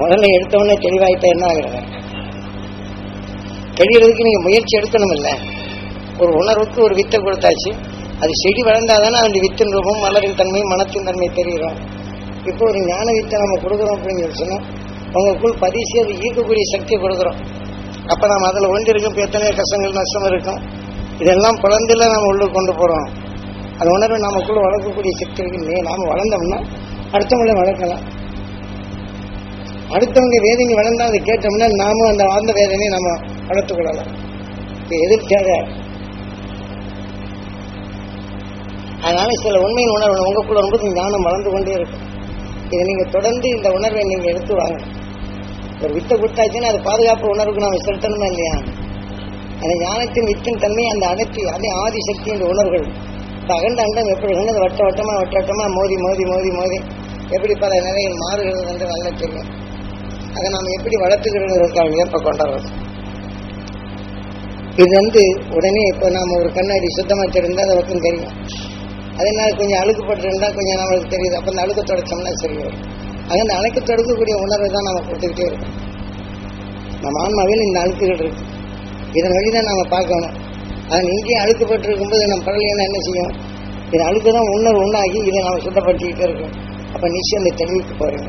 முதல்ல எடுத்தவொடனே தெளிவாயிட்ட என்ன ஆகுறது? தெரியறதுக்கு நீங்க முயற்சி எடுக்கணும் இல்ல ஒரு உணர்வுக்கு ஒரு வித்தை கொடுத்தாச்சு. அது செடி வளர்ந்தாதானே அந்த வித்தின் ரூபம் மலரின் தன்மை மனத்தின் தன்மை தெரியும் இப்போ ஒரு ஞான வித்தை நம்ம கொடுக்குறோம் அப்படின்னு சொல்லி சொன்னா உங்களுக்குள் பதிசி அது ஈர்க்கக்கூடிய சக்தியை கொடுக்குறோம். அப்ப நம்ம அதுல ஒன்றிருக்கும் இப்ப எத்தனை கஷ்டங்கள் நஷ்டம் இருக்கும். இதெல்லாம் குழந்தையில நம்ம உள்ள கொண்டு போறோம். அந்த உணர்வை நமக்குள்ள வளர்க்கக்கூடிய சக்தி இருக்கு நாம் நாம வளர்ந்தோம்னா அடுத்தவங்களை வளர்க்கலாம். அடுத்தவங்க வேதனை வளர்ந்தா அதை கேட்டோம்னா நாமும் அந்த ஆழ்ந்த வேதனையை நம்ம வளர்த்துக் கொள்ளலாம். இது அதனால சில உண்மையின் உணர்வு உங்களுக்குள்ள வரும்போது ஞானம் வளர்ந்து கொண்டே இருக்கும். இதை நீங்க தொடர்ந்து இந்த உணர்வை நீங்க எடுத்து வாங்க. ஒரு வித்தை கொடுத்தாச்சுன்னா அது பாதுகாப்பு உணர்வுக்கு நாம செலுத்தணுமா இல்லையா? அந்த ஞானத்தின் வித்தின் தன்மை அந்த அடர்த்தி அதே ஆதி சக்தி இந்த உணர்வுகள் இந்த அகண்ட அண்டம் எப்படி இருந்தது வட்ட வட்டமா வட்ட வட்டமா மோதி மோதி மோதி மோதி எப்படி பல நிலையில் மாறுகிறது என்று நல்லா தெரியும். அதை நாம் எப்படி வளர்த்துக்கிறதுக்காக வியப்பை கொண்டாடுறது. இது வந்து உடனே இப்போ நாம ஒரு கண்ணாடி சுத்தமாக தெரிந்தால் அது பக்கம் தெரியும். அதனால கொஞ்சம் அழுக்குப்பட்டிருந்தா கொஞ்சம் நம்மளுக்கு தெரியுது. அப்போ அந்த அழுக்கு தொடச்சோம்னா சரி வரும். அது அந்த அழுக்கு தொடக்கக்கூடிய உணர்வை தான் நம்ம கொடுத்துக்கிட்டே இருக்கோம். நம்ம ஆன்மாவில் இந்த அழுக்குகள் இருக்கு. இதன் வழிதான் நாம பார்க்கணும். அதன் இங்கேயும் அழுக்குப்பட்டு போது நம்ம பரவாயில்லைன்னா என்ன செய்யும்? இது அழுக்கு தான் உணர்வு உண்ணாகி இதை நம்ம சுத்தப்படுத்திக்கிட்டே இருக்கோம். அப்ப நிச்சயம் அந்த தெளிவுக்கு போறீங்க